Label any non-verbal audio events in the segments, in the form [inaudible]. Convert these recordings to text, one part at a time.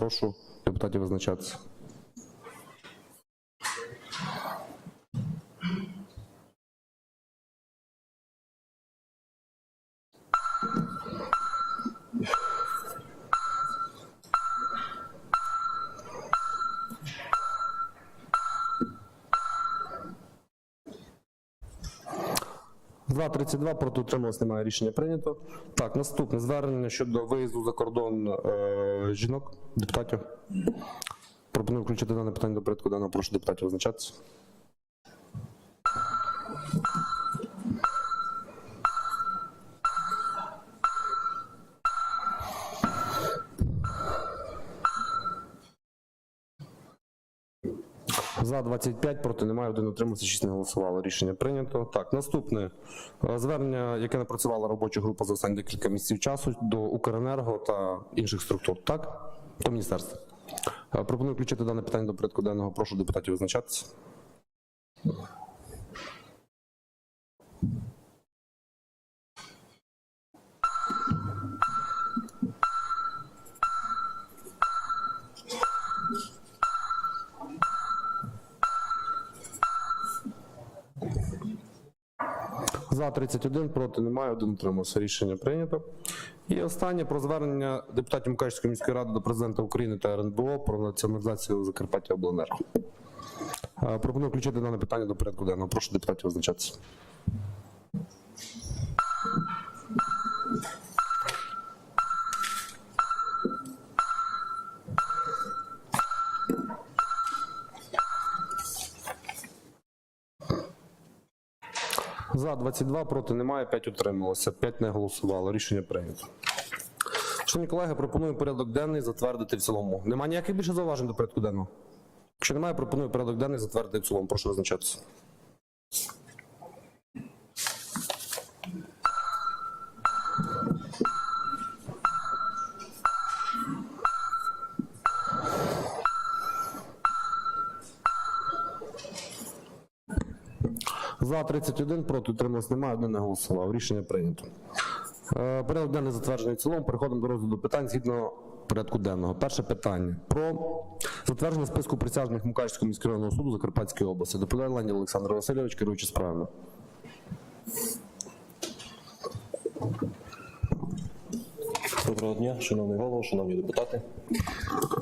Прошу депутатів визначатися. 32 проти утрималось немає рішення прийнято. Так, наступне звернення щодо виїзду за кордон е, жінок, депутатів. Пропоную включити дане питання до порядку денного. Прошу депутатів визначатися. За 25, проти немає, один утримався, 6 не голосувало. Рішення прийнято. Так, наступне Е, звернення, яке напрацювала робоча група за останні декілька місяців часу до Укренерго та інших структур. Так? До міністерства. Е, Пропоную включити дане питання до порядку денного. Прошу депутатів визначатися. За 31, проти немає, один утримався. Рішення прийнято. І останнє про звернення депутатів Мукачівської міської ради до президента України та РНБО про націоналізацію Закарпаття Обленерго. Е, Пропоную включити дане питання до порядку денного. Прошу депутатів визначатися. За 22, проти немає, 5 утрималося, 5 не голосувало. Рішення прийнято. Шановні колеги, пропоную порядок денний затвердити в цілому. Немає ніяких більше зауважень до порядку денного? Якщо немає, пропоную порядок денний затвердити в цілому. Прошу визначатися. За 31, проти утрималось немає, один не голосував. Рішення прийнято. Е, Порядок денний затверджений в цілому. Переходимо до розгляду питань згідно порядку денного. Перше питання про затвердження списку присяжних Мукачівського міськрайонного суду Закарпатської області. Доповідає Леонід Олександр Васильович, керуючи справами. Доброго дня, шановний голово, шановні депутати.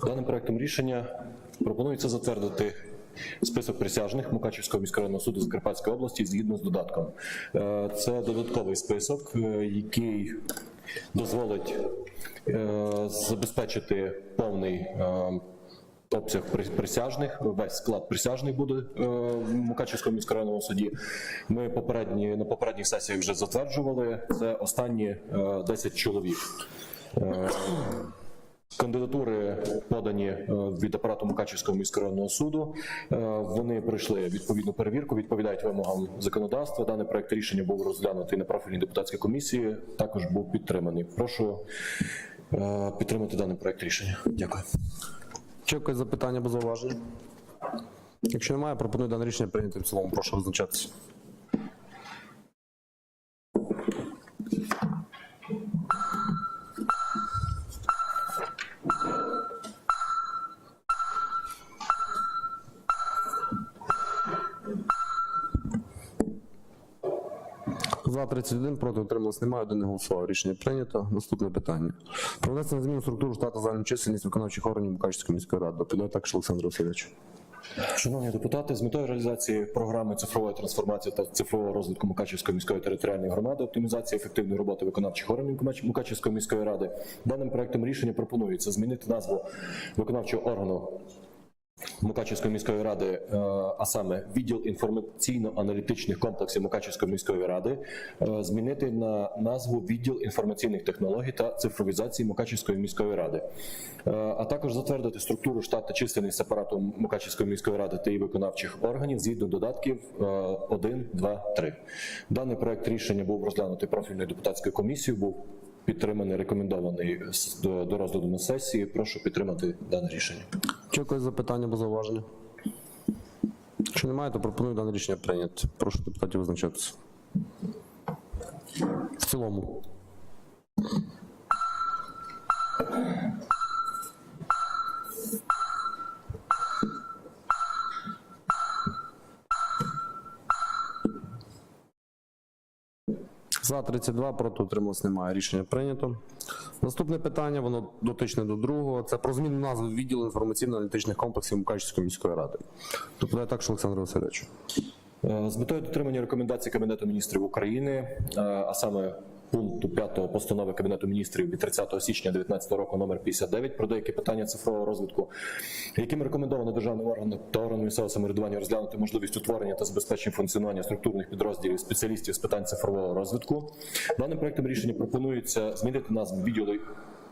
Даним проектом рішення пропонується затвердити список присяжних Мукачівського міськрайонного суду Закарпатської області згідно з додатком. Е, Це додатковий список, е, який дозволить е, забезпечити повний обсяг присяжних, весь склад присяжних буде в Мукачівському міськрайонному суді. Ми попередні на попередніх сесіях вже затверджували. Це останні е, 10 чоловік. Кандидатури подані е, від апарату Мукачівського міськрайонного суду. Е, Вони пройшли відповідну перевірку, відповідають вимогам законодавства. Даний проект рішення був розглянутий на профільній депутатській комісії. Також був підтриманий. Прошу е, підтримати даний проект рішення. Дякую. Чи якось запитання або зауваження? Якщо немає, пропоную дане рішення прийняти в цілому. Прошу визначатися. За 31, проти утрималось немає, один не голосував. Рішення прийнято. Наступне питання. Про внесення змін структуру штату загальну чисельність виконавчих органів Мукачівської міської ради. Доповідає також Олександр Васильович. Шановні депутати, з метою реалізації програми цифрової трансформації та цифрового розвитку Мукачівської міської територіальної громади, оптимізації ефективної роботи виконавчих органів Мукачівської міської ради, даним проектом рішення пропонується змінити назву виконавчого органу. Мукачівської міської ради, е, а саме відділ інформаційно-аналітичних комплексів Мукачівської міської ради, е, змінити на назву відділ інформаційних технологій та цифровізації Мукачівської міської ради, Е, а також затвердити структуру штат та чисельність апарату Мукачівської міської ради та її виконавчих органів згідно додатків 1, 2, 3. Даний проект рішення був розглянутий профільною депутатською комісією. Був підтриманий, рекомендований до розгляду на сесії. Прошу підтримати дане рішення. Чи якось запитання або зауваження? Якщо немає, то пропоную дане рішення прийняти. Прошу депутатів визначатися. В цілому. За 32, проти утрималось немає. Рішення прийнято. Наступне питання, воно дотичне до другого. Це про зміну назви відділу інформаційно-аналітичних комплексів Мукачівської міської ради. Доповідає також Олександр Васильович. Е, З метою дотримання рекомендацій Кабінету міністрів України, е, а саме пункту 5 постанови Кабінету міністрів від 30 січня 2019 року номер 59 про деякі питання цифрового розвитку, яким рекомендовано державним органам та органам місцевого самоврядування розглянути можливість утворення та забезпечення функціонування структурних підрозділів спеціалістів з питань цифрового розвитку. Даним проектом рішення пропонується змінити назву відділу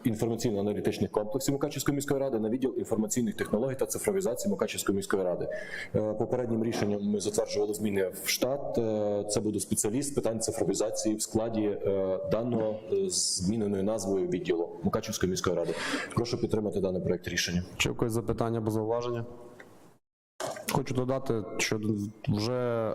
інформаційно-аналітичних комплексів Мукачівської міської ради на відділ інформаційних технологій та цифровізації Мукачівської міської ради. Е, Попереднім рішенням ми затверджували зміни в штат. Е, Це буде спеціаліст з питань цифровізації в складі е, даного зміненою назвою відділу Мукачівської міської ради. Прошу підтримати даний проект рішення. Чи якось запитання або зауваження? Хочу додати, що вже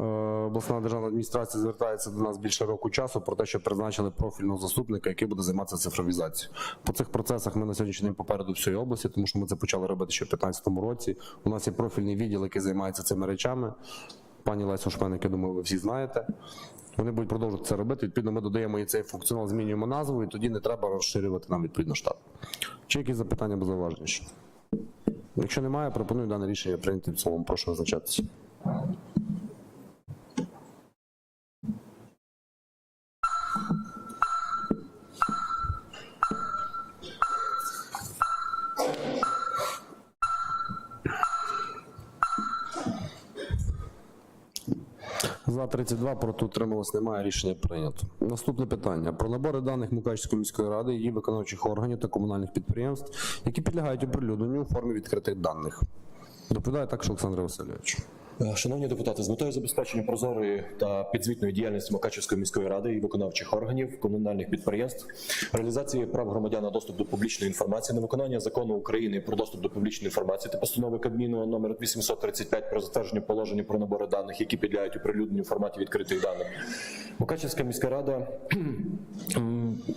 обласна державна адміністрація звертається до нас більше року часу про те, що призначили профільного заступника, який буде займатися цифровізацією. По цих процесах ми на сьогоднішній день попереду всієї області, тому що ми це почали робити ще в 2015 році. У нас є профільний відділ, який займається цими речами. Пані Лесю Шпеник, я думаю, ви всі знаєте. Вони будуть продовжувати це робити. Відповідно, ми додаємо і цей функціонал, змінюємо назву, і тоді не треба розширювати нам відповідно штат. Чи якісь запитання або зауваження? Якщо немає, пропоную дане рішення прийняти в цілому. Прошу визначатися. 32 проти утрималось немає. Рішення прийнято. Наступне питання про набори даних Мукачської міської ради, її виконавчих органів та комунальних підприємств, які підлягають оприлюдненню у формі відкритих даних. Доповідає також Олександр Васильович. Е, Шановні депутати, з метою забезпечення прозорої та підзвітної діяльності Мукачівської міської ради і виконавчих органів, комунальних підприємств, реалізації прав громадян на доступ до публічної інформації на виконання закону України про доступ до публічної інформації та постанови Кабміну номер 835 про затвердження положення про набори даних, які підлягають оприлюдненню в форматі відкритих даних. Мукачівська міська рада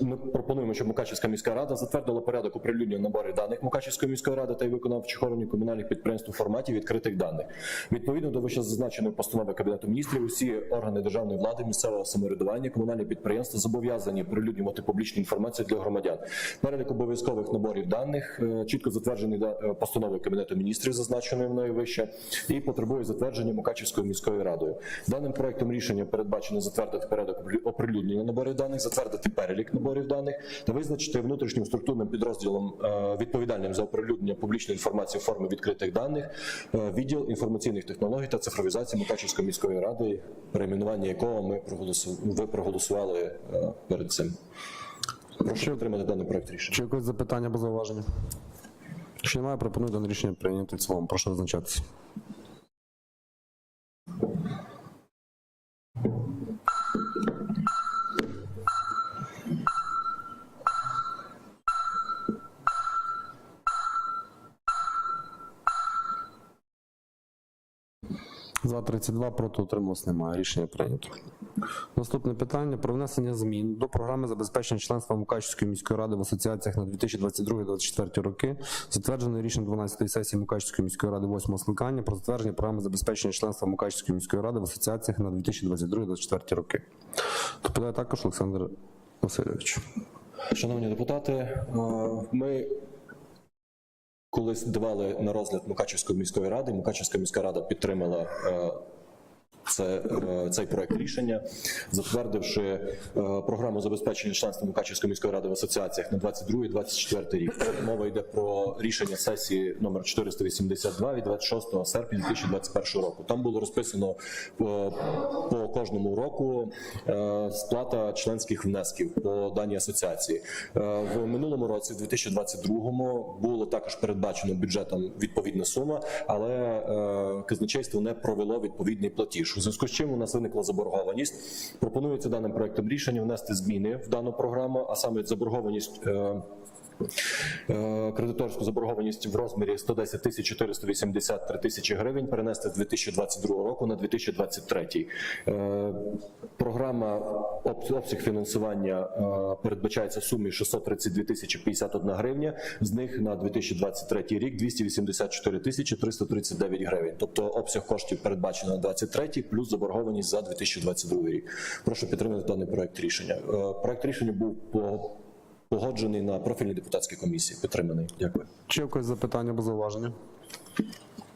ми пропонуємо, щоб Мукачівська міська рада затвердила порядок оприлюднення наборів даних Мукачівської міської ради та й виконавчих органів комунальних підприємств у форматі відкритих даних. Відповідно до вищезазначеної постанови Кабінету міністрів, усі органи державної влади, місцевого самоврядування, комунальні підприємства зобов'язані оприлюднювати публічну інформацію для громадян. Перелік обов'язкових наборів даних е, чітко затверджений е, постановою Кабінету міністрів, зазначеною мною вище, і потребує затвердження Мукачівською міською радою. Даним проектом рішення передбачено затвердити порядок оприлюднення наборів даних, затвердити перелік наборів даних та визначити внутрішнім структурним підрозділом е, відповідальним за оприлюднення публічної інформації в формі відкритих даних е, відділ інформаційних технологій та цифровізації Мукачівської міської ради, перейменування якого ми ви проголосували е, перед цим. Прошу підтримати даний проект рішення. Чи якось запитання або зауваження? Якщо немає, пропоную дане рішення прийняти в цілому. Прошу визначатися. 32 проти утрималось немає. Рішення прийнято. Наступне питання про внесення змін до програми забезпечення членства Мукачівської міської ради в асоціаціях на 2022-2024 роки, затвердженої рішенням 12-ї сесії Мукачівської міської ради 8 скликання про затвердження програми забезпечення членства Мукачівської міської ради в асоціаціях на 2022-2024 роки. Доповідає також Олександр Васильович. Шановні депутати, ми колись давали на розгляд Мукачівської міської ради. Мукачівська міська рада підтримала е, це, е, цей проект рішення, затвердивши е, програму забезпечення членства Мукачівської міської ради в асоціаціях на 22-24 рік. Мова йде про рішення сесії номер 482 від 26 серпня 2021 року. Там було розписано е, по кожному року сплата членських внесків по даній асоціації. В минулому році, в 2022-му, було також передбачено бюджетом відповідна сума, але казначейство не провело відповідний платіж. У зв'язку з чим у нас виникла заборгованість. Пропонується даним проектом рішення внести зміни в дану програму, а саме заборгованість. Е, Кредиторську заборгованість в розмірі 110 тисяч 483 тисячі гривень перенести з 2022 року на 2023. Е, Програма обсяг фінансування е, передбачається в сумі 632 тисячі 51 гривня. З них на 2023 рік 284 тисячі 339 гривень. Тобто обсяг коштів передбачено на 23 плюс заборгованість за 2022 рік. Прошу підтримати даний проект рішення. Проект рішення був по погоджений на профільній депутатській комісії. Підтриманий. Дякую. Чи якось запитання або зауваження?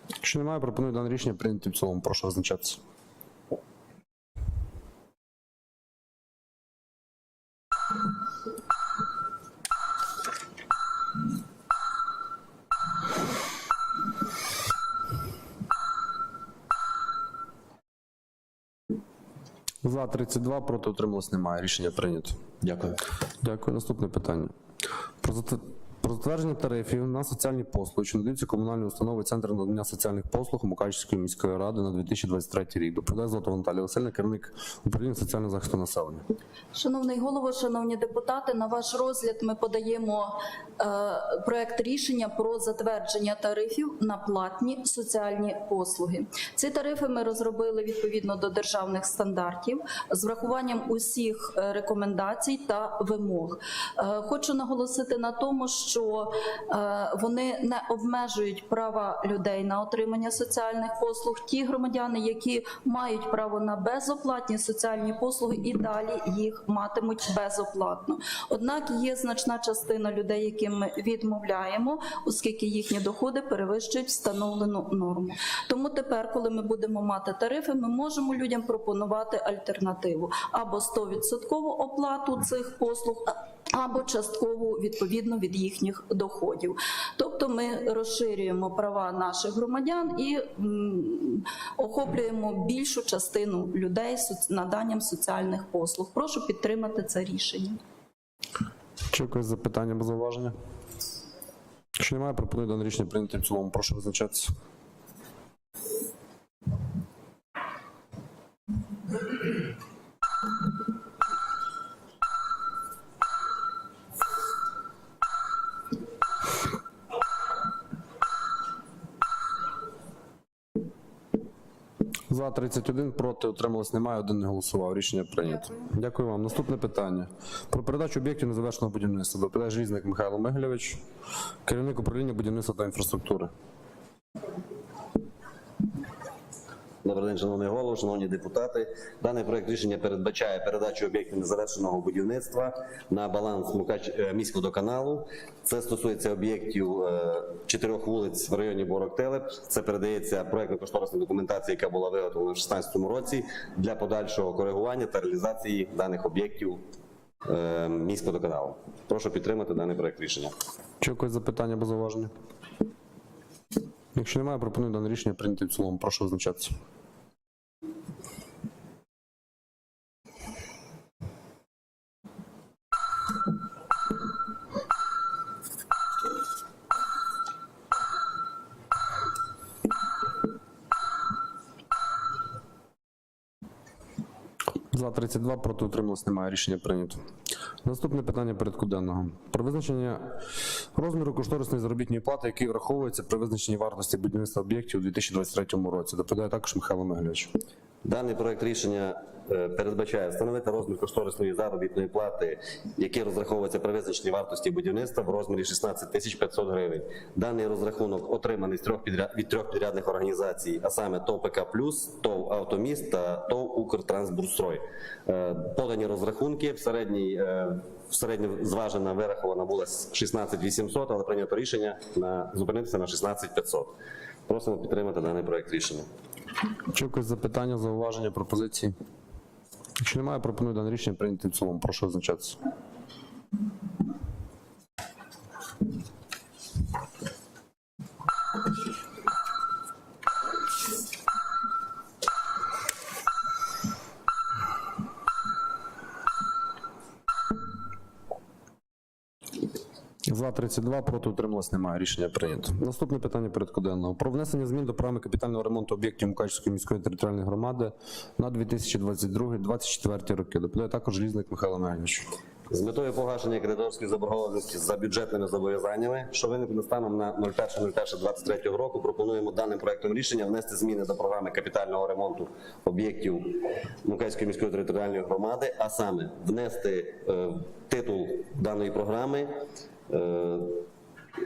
Якщо немає, пропоную дане рішення прийняти в цілому. Прошу визначатися. За 32, проти утрималось немає. Рішення прийнято. Дякую. Дякую. Наступне питання. Про про затвердження тарифів на соціальні послуги, що надаються комунальні установи Центр надання соціальних послуг Мукачівської міської ради на 2023 рік. Доповідає Золотова Наталія Васильівна, керівник управління соціального захисту населення. Шановний голово, шановні депутати, на ваш розгляд ми подаємо е, проект рішення про затвердження тарифів на платні соціальні послуги. Ці тарифи ми розробили відповідно до державних стандартів з врахуванням усіх е, рекомендацій та вимог. Е, Хочу наголосити на тому, що е, вони не обмежують права людей на отримання соціальних послуг. Ті громадяни, які мають право на безоплатні соціальні послуги, і далі їх матимуть безоплатно. Однак є значна частина людей, яким ми відмовляємо, оскільки їхні доходи перевищують встановлену норму. Тому тепер, коли ми будемо мати тарифи, ми можемо людям пропонувати альтернативу або 100% оплату цих послуг. Або часткову відповідно від їхніх доходів, тобто ми розширюємо права наших громадян і охоплюємо більшу частину людей наданням соціальних послуг. Прошу підтримати це рішення. Чи якось запитання або зауваження? Якщо немає, пропоную дане рішення прийняти в цілому. Прошу визначатися. За 31, проти утрималось немає, один не голосував. Рішення прийнято. Дякую вам. Наступне питання. Про передачу об'єктів незавершеного будівництва. Доповідає Різник Михайло Мигельович, керівник управління будівництва та інфраструктури. Добрий день, шановний голово, шановні депутати. Даний проект рішення передбачає передачу об'єктів незавершеного будівництва на баланс е, міськводоканалу. Це стосується об'єктів е, чотирьох вулиць в районі Борок-Телеп. Це передається проектно-кошторисна документація, яка була виготовлена в 2016 році для подальшого коригування та реалізації даних об'єктів е, міськводоканалу. Прошу підтримати даний проект рішення. Чи якось запитання або зауваження? Якщо немає, пропоную дане рішення прийняти в цілому. Прошу визначатися. За 32, проти утрималось немає. Рішення прийнято. Наступне питання порядку денного. Про визначення розміру кошторисної заробітної плати, який враховується при визначенні вартості будівництва об'єктів у 2023 році. Доповідає також Михайло Миглевич. Даний проект рішення е, передбачає встановити розмір кошторисної заробітної плати, який розраховується при визначенні вартості будівництва в розмірі 16 тисяч 500 гривень. Даний розрахунок отриманий з трьох підряд, від трьох підрядних організацій, а саме ТОВ Плюс, ТОВ Автоміст та ТОВ Укртрансбурстрой. Е, Подані розрахунки в середній е, в зважена вирахована була 16 800, але прийнято рішення на зупинитися на 16 500. Просимо підтримати даний проект рішення. Чи якось запитання, зауваження, пропозиції? Якщо немає, пропоную дане рішення прийняти в цілому. Прошу визначатися. За 32, проти утрималось немає. Рішення прийнято. Наступне питання порядку денного. Про внесення змін до програми капітального ремонту об'єктів Мукачівської міської територіальної громади на 2022-2024 роки. Доповідає також Желізник Михайло Мельнич. З метою погашення кредиторської заборгованості за бюджетними зобов'язаннями, що виникли станом на 01.01.23 року, пропонуємо даним проектом рішення внести зміни до програми капітального ремонту об'єктів Мукачської міської територіальної громади, а саме внести е, титул даної програми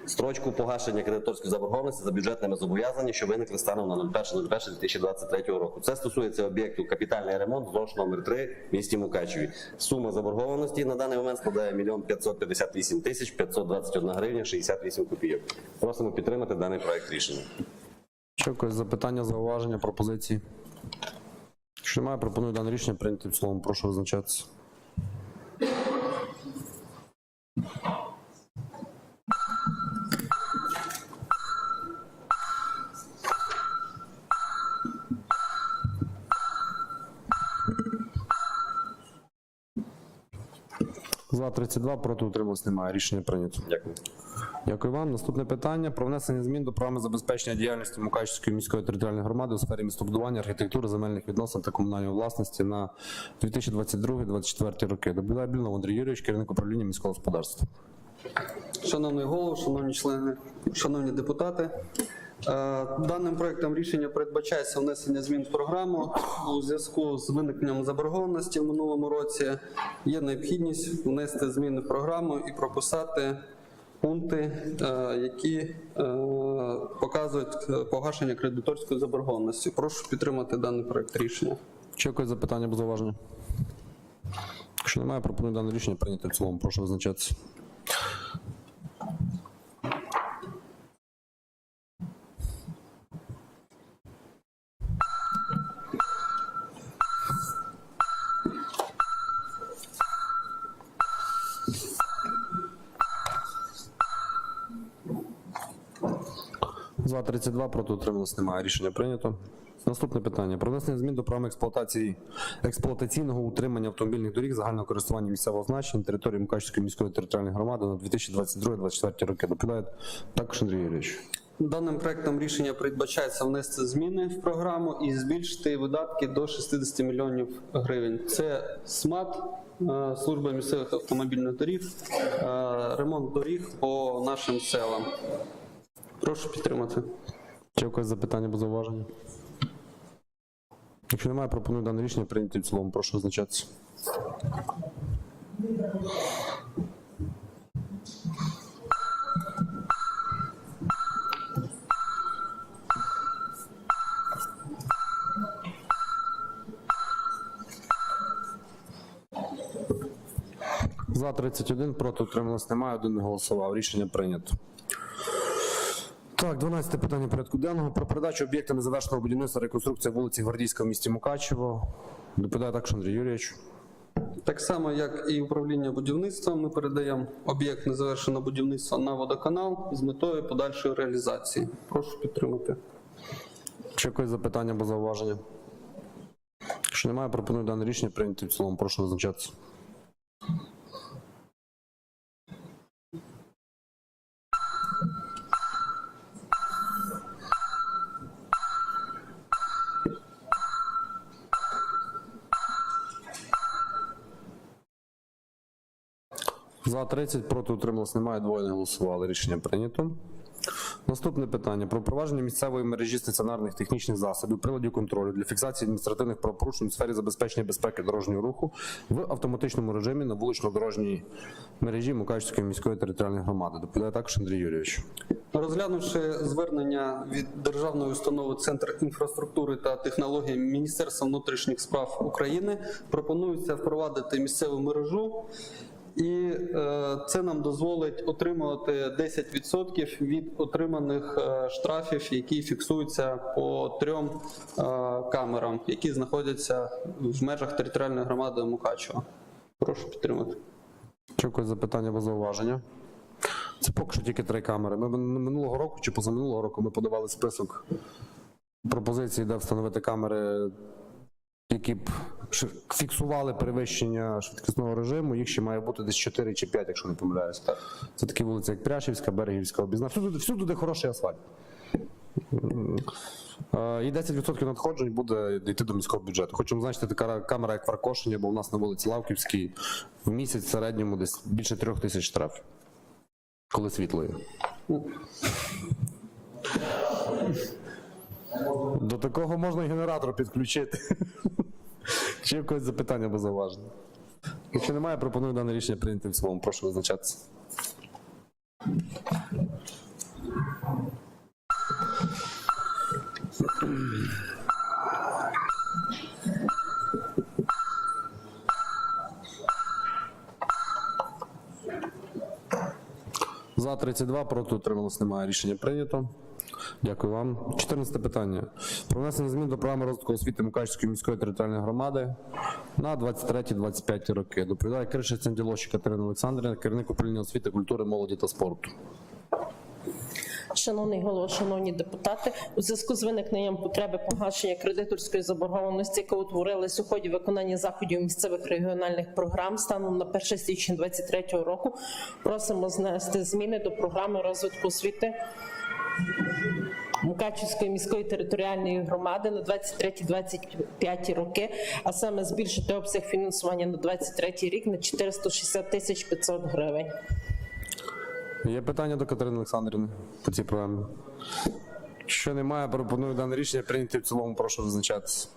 строчку погашення кредиторської заборгованості за бюджетними зобов'язаннями, що виникли станом на 01.01.2023 року. Це стосується об'єкту капітальний ремонт ЗОЖ номер 3 в місті Мукачеві. Сума заборгованості на даний момент складає 1 558 тисяч 521 гривня 68 копійок. Просимо підтримати даний проект рішення. Ще якось запитання, зауваження, пропозиції? Якщо немає, пропоную дане рішення прийняти в цілому. Прошу визначатися. За 32, проти утрималось немає. Рішення прийнято. Дякую. Дякую вам. Наступне питання про внесення змін до програми забезпечення діяльності Мукачівської міської територіальної громади у сфері містобудування, архітектури, земельних відносин та комунальної власності на 2022-2024 роки. Доповідає Блінов Андрій Юрійович, керівник управління міського господарства. Шановний голово, шановні члени, шановні депутати, даним проектом рішення передбачається внесення змін в програму у зв'язку з виникненням заборгованості в минулому році. Є необхідність внести зміни в програму і прописати пункти, е, які е, показують е, погашення кредиторської заборгованості. Прошу підтримати даний проект рішення. Чи якось запитання або зауваження? Якщо немає, пропоную дане рішення прийняти в цілому. Прошу визначатися. 32, проти утрималось немає. Рішення прийнято. Наступне питання. Про внесення змін до програми експлуатації експлуатаційного утримання автомобільних доріг загального користування місцевого значення на території Мукачівської міської територіальної громади на 2022-2024 роки. Доповідає також Андрій Юрійович. Даним проектом рішення передбачається внести зміни в програму і збільшити видатки до 60 мільйонів гривень. Це СМАТ, е, служба місцевих автомобільних доріг, е, ремонт доріг по нашим селам. Прошу підтримати. Чи якось запитання або зауваження? Якщо немає, пропоную дане рішення прийняти в цілому. Прошу визначатися. За 31, проти утрималось немає, один не голосував. Рішення прийнято. Так, 12 питання порядку денного. Про передачу об'єкта незавершеного будівництва реконструкція вулиці Гвардійська в місті Мукачево. Доповідає також Андрій Юрійович. Так само, як і управління будівництвом, ми передаємо об'єкт незавершеного будівництва на водоканал з метою подальшої реалізації. Прошу підтримати. Чи якось запитання або зауваження? Якщо немає, пропоную дане рішення прийняти в цілому. Прошу визначатися. За 30, проти утрималось немає, двоє не голосували. Рішення прийнято. Наступне питання про впровадження місцевої мережі стаціонарних технічних засобів, приладів контролю для фіксації адміністративних правопорушень у сфері забезпечення безпеки дорожнього руху в автоматичному режимі на вулично-дорожній мережі Мукачівської міської територіальної громади. Доповідає також Андрій Юрійович. Розглянувши звернення від державної установи Центр інфраструктури та технологій Міністерства внутрішніх справ України, пропонується впровадити місцеву мережу. І е, це нам дозволить отримувати 10% від отриманих е, штрафів, які фіксуються по трьом е, камерам, які знаходяться в межах територіальної громади Мукачева. Прошу підтримати. Чи якось запитання або зауваження? Це поки що тільки три камери. Ми мин- минулого року чи позаминулого року ми подавали список пропозицій, де встановити камери, які б фіксували перевищення швидкісного режиму. Їх ще має бути десь 4 чи 5, якщо не помиляюсь. Це такі вулиці, як Пряшівська, Берегівська, Обізна. Всюди, всюди, де хороший асфальт. Е, І 10% надходжень буде йти до міського бюджету. Хочемо значити така камера, як в Аркошині, бо у нас на вулиці Лавківській в місяць в середньому десь більше трьох тисяч штрафів, коли світло є. До такого можна і генератор підключити. Чи є в когось запитання або зауваження? Якщо немає, пропоную дане рішення прийняти в цілому. Прошу визначатися. За 32, проти утрималось немає. Рішення прийнято. Дякую вам. 14 питання. Про внесення змін до програми розвитку освіти Мукачівської міської територіальної громади на 23-25 роки. Доповідає Криша Ценділощик Катерина Олександрівна, керівник управління освіти, культури, молоді та спорту. Шановний голова, шановні депутати, у зв'язку з виникненням потреби погашення кредиторської заборгованості, яка утворилась у ході виконання заходів місцевих регіональних програм станом на 1 січня 2023 року, просимо знести зміни до програми розвитку освіти Мукачівської міської територіальної громади на 23-25 роки, а саме збільшити обсяг фінансування на 23 рік на 460 тисяч 500 гривень. Є питання до Катерини Олександрівни по цій програмі? Що немає, пропоную дане рішення прийняти в цілому. Прошу визначатися.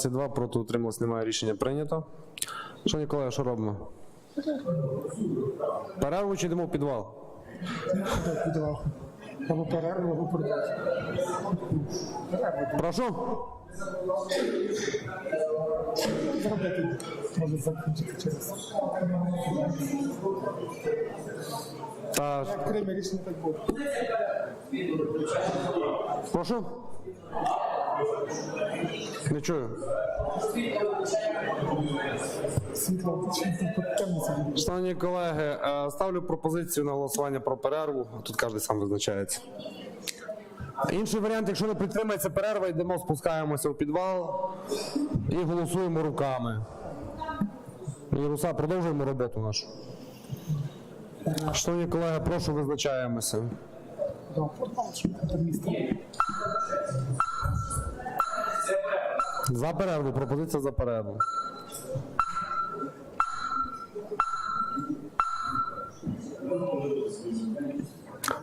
За 32, проти утрималось, немає рішення прийнято. Шановні колеги, що робимо? Перерву чи йдемо в підвал? підвал. Або перерву, або продовжити. Прошу. Зробити може закінчити через. Та, Як прийме рішення, так буде. прошу. Не чую. Шановні колеги, е, ставлю пропозицію на голосування про перерву. Тут кожен сам визначається. Інший варіант, якщо не підтримається перерва, йдемо, спускаємося в підвал і голосуємо руками. Руса, продовжуємо роботу нашу. Шановні колеги, прошу визначаємося. За перерву, пропозиція за перерву.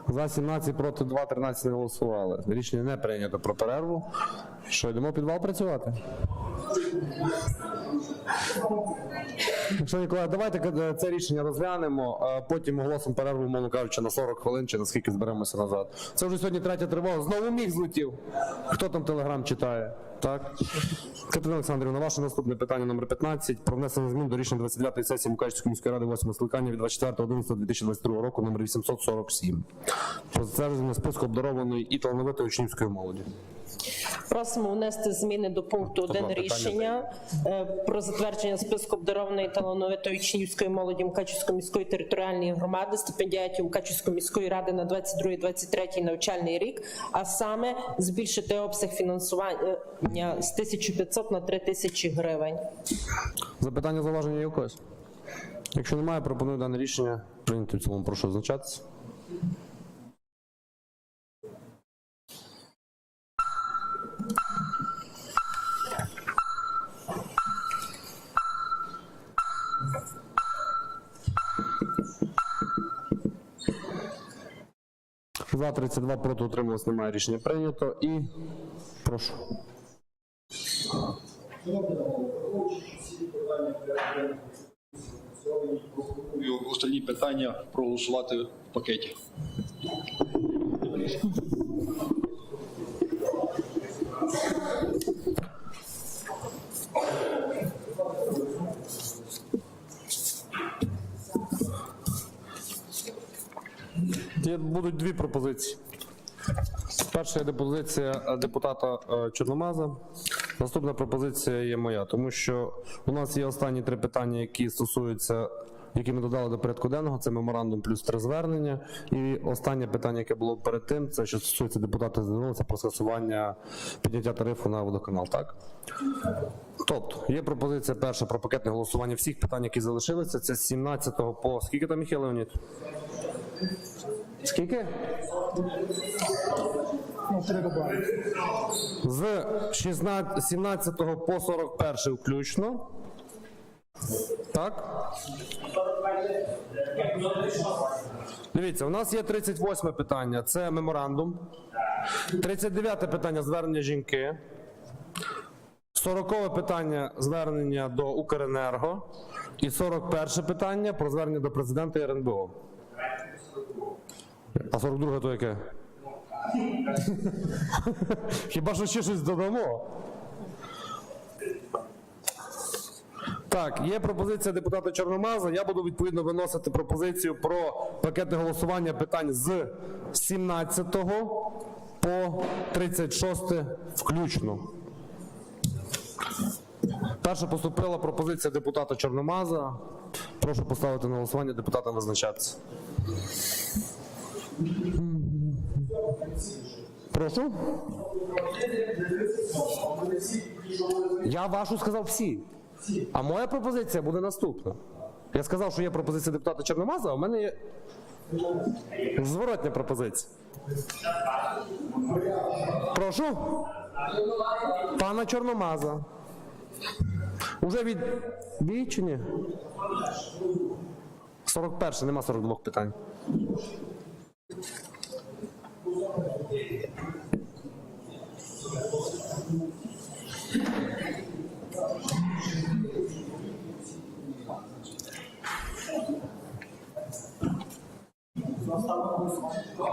За 17 проти 2, 13 не голосували. Рішення не прийнято про перерву. Що, йдемо підвал працювати? Шановні колеги, давайте е, це рішення розглянемо, а потім оголосимо перерву, мовно кажучи, на 40 хвилин чи наскільки зберемося назад. Це вже сьогодні третя тривога. Знову міг злетів. Хто там телеграм читає? Так? Катерина Олександрівна, ваше наступне питання номер 15 про внесення змін до рішення 29-ї сесії Мукачівської міської ради 8 скликання від 24.11.2022 року номер 847 про затвердження списку обдарованої і талановитої учнівської молоді. Просимо внести зміни до пункту 1 рішення про затвердження списку обдарованої талановитої учнівської молоді Мукачівської міської територіальної громади, стипендіатів Мукачівської міської ради на 22-23 навчальний рік, а саме збільшити обсяг фінансування з 1500 на 3000 гривень. Запитання, у когось? Якщо немає, пропоную дане рішення прийняти в цілому. Прошу визначатися. За 32 проти утрималось, немає рішення прийнято. І прошу. Остальні питання проголосувати в пакеті. Будуть дві пропозиції. Перша є пропозиція е, депутата е, Чорномаза. Наступна пропозиція є моя, тому що у нас є останні три питання, які стосуються які ми додали до порядку денного, це меморандум плюс три звернення. І останнє питання, яке було перед тим, це що стосується депутати звернулися про скасування підняття тарифу на водоканал. Так? Тобто, є пропозиція перша про пакетне голосування всіх питань, які залишилися. Це з 17 по скільки там, Михайло Леонід? Скільки? Ну. З 16, 17 по 41 включно. Так? Дивіться, у нас є 38 питання. Це меморандум. 39 питання звернення жінки. 40 питання звернення до Укренерго. І 41 питання про звернення до президента РНБО. А 42 то яке? [laughs] Хіба що ще щось додамо? Так, є пропозиція депутата Чорномаза. Я буду відповідно виносити пропозицію про пакетне голосування питань з 17 по 36 включно. Перша поступила пропозиція депутата Чорномаза. Прошу поставити на голосування, депутатам визначатися. Прошу. Я вашу сказав всі. А моя пропозиція буде наступна. Я сказав, що є пропозиція депутата Чорномаза, а в мене є зворотня пропозиція. Прошу. Пана Чорномаза. Уже від від чи ні? 41, нема 42 питань.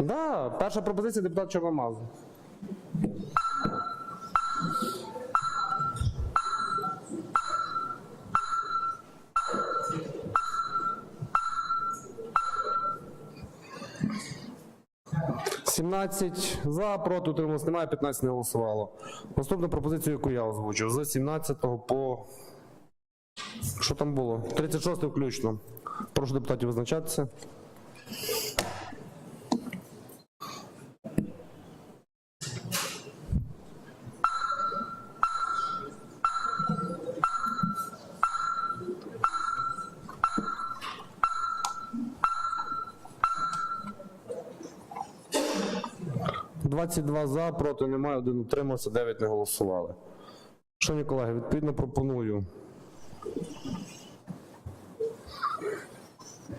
Да, перша пропозиція депутат Чорномазу. 12 за, проти утрималось немає, 15 не голосувало. Наступну пропозицію, яку я озвучив, з 17 по. Що там було? 36 включно. Прошу депутатів визначатися. Двадцять два за, проти немає, один утримався, 9 не голосували. Шановні колеги, відповідно пропоную.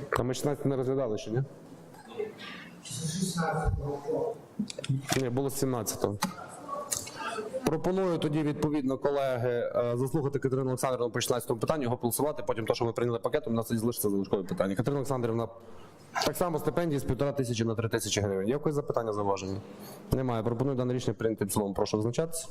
Та ми 16 не розглядали ще, ні? Ні, було 17-го. Пропоную тоді, відповідно, колеги, е, заслухати Катерину Олександрівну по 16 питанню, його голосувати, потім те, що ми прийняли пакетом, у нас залишиться залишкові питання. Катерина Олександрівна, так само стипендії з півтора тисячі на три тисячі гривень. Є якось запитання зауваження? Немає. Пропоную дане рішення прийняти в цілому. Прошу визначатися.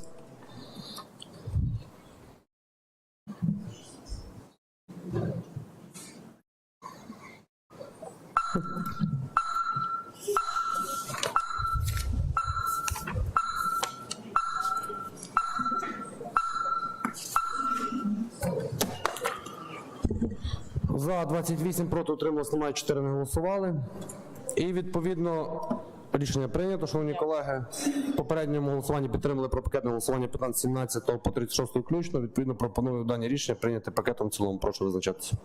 За 28 проти утрималось немає 4 не голосували. І відповідно рішення прийнято, шановні колеги. В попередньому голосуванні підтримали про пакетне голосування питань з 17 по 36 включно. Відповідно, пропоную дані рішення прийняти пакетом в цілому. Прошу визначатися.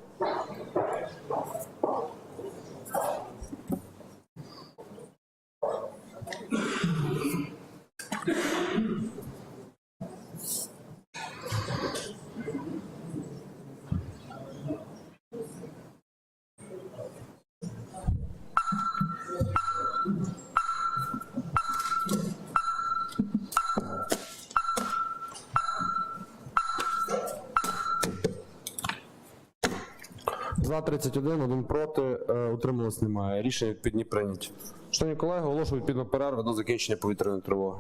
31, один проти, е, утрималось немає. Рішення відповідні прийняті. Шановні колеги, оголошую відповідно перерву до закінчення повітряної тривоги.